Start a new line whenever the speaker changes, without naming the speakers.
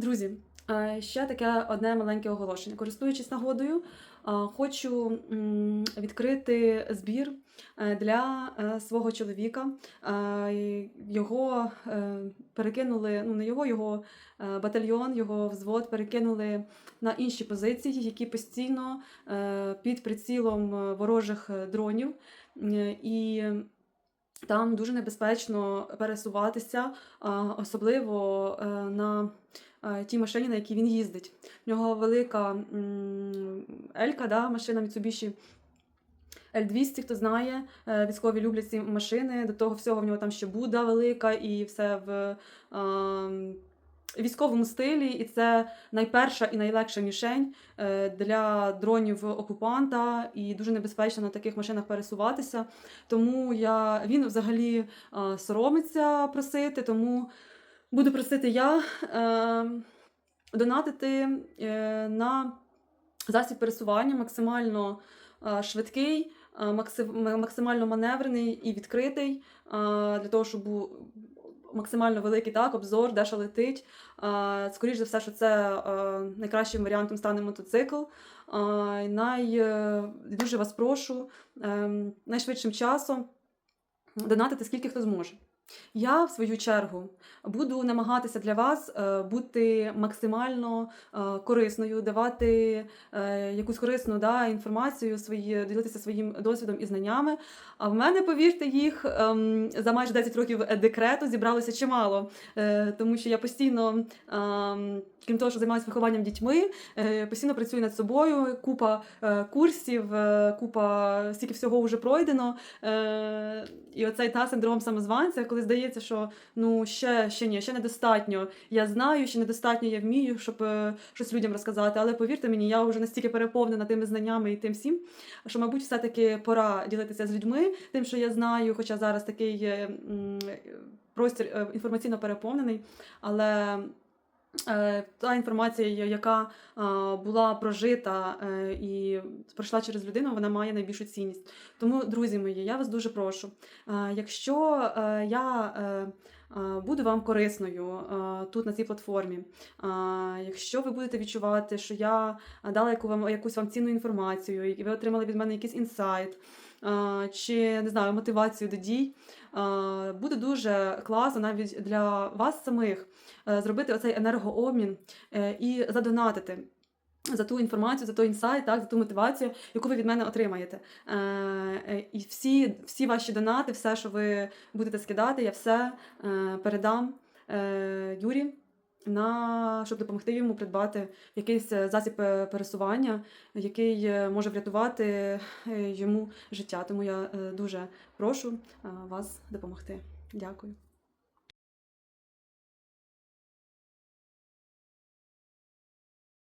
Друзі, е, ще таке одне маленьке оголошення. Користуючись нагодою, е, хочу відкрити збір е, для свого чоловіка. Його перекинули, ну не його, його батальйон, його взвод перекинули на інші позиції, які постійно під прицілом ворожих дронів. І там дуже небезпечно пересуватися, особливо на тій машині, на якій він їздить. В нього велика Елька, да, машина Mitsubishi L200, хто знає, е, військові люблять ці машини. До того всього в нього там ще Буда велика і все в е, військовому стилі. І це найперша і найлегша мішень е, для дронів окупанта, і дуже небезпечно на таких машинах пересуватися. Тому я він взагалі е, соромиться просити, тому буду просити я е, донатити е, на засіб пересування максимально е, швидкий, е, максимально маневрений і відкритий, е, для того, щоб був максимально великий так, обзор, де що летить. Е, Скоріше за все, що це е, найкращим варіантом стане мотоцикл. Е, Най, е, дуже вас прошу е, найшвидшим часом донатити скільки хто зможе. Я, в свою чергу, буду намагатися для вас е, бути максимально е, корисною, давати е, якусь корисну да, інформацію, свої, ділитися своїм досвідом і знаннями. А в мене, повірте, їх ем, за майже 10 років декрету зібралося чимало, тому що я постійно, ем, крім того, що займаюся вихованням дітьми, постійно працюю над собою. Купа курсів, купа стільки всього вже пройдено. І оцей та синдром самозванця, коли здається, що ну ще, ще ні, ще недостатньо. Я знаю, ще недостатньо я вмію, щоб е, щось людям розказати. Але повірте мені, я вже настільки переповнена тими знаннями і тим всім, що, мабуть, все-таки пора ділитися з людьми, тим, що я знаю, хоча зараз такий е, м, простір е, інформаційно переповнений, але. Е, Та інформація, яка була прожита е, і пройшла через людину, вона має найбільшу цінність. Тому, друзі мої, я вас дуже прошу. е, Якщо я буду вам корисною тут на цій платформі, якщо ви будете відчувати, що я дала якусь вам цінну інформацію, і ви отримали від мене якийсь інсайт. Чи не знаю, мотивацію до дій, буде дуже класно навіть для вас самих е, зробити оцей енергообмін е, і задонатити за ту інформацію, за той інсайт, так, за ту мотивацію, яку ви від мене отримаєте. Е, е, І всі, всі ваші донати, все, що ви будете скидати, я все е, передам е, Юрі. На щоб допомогти йому придбати якийсь е, засіб е, пересування, який е, може врятувати йому життя. Тому я дуже прошу вас допомогти. Дякую.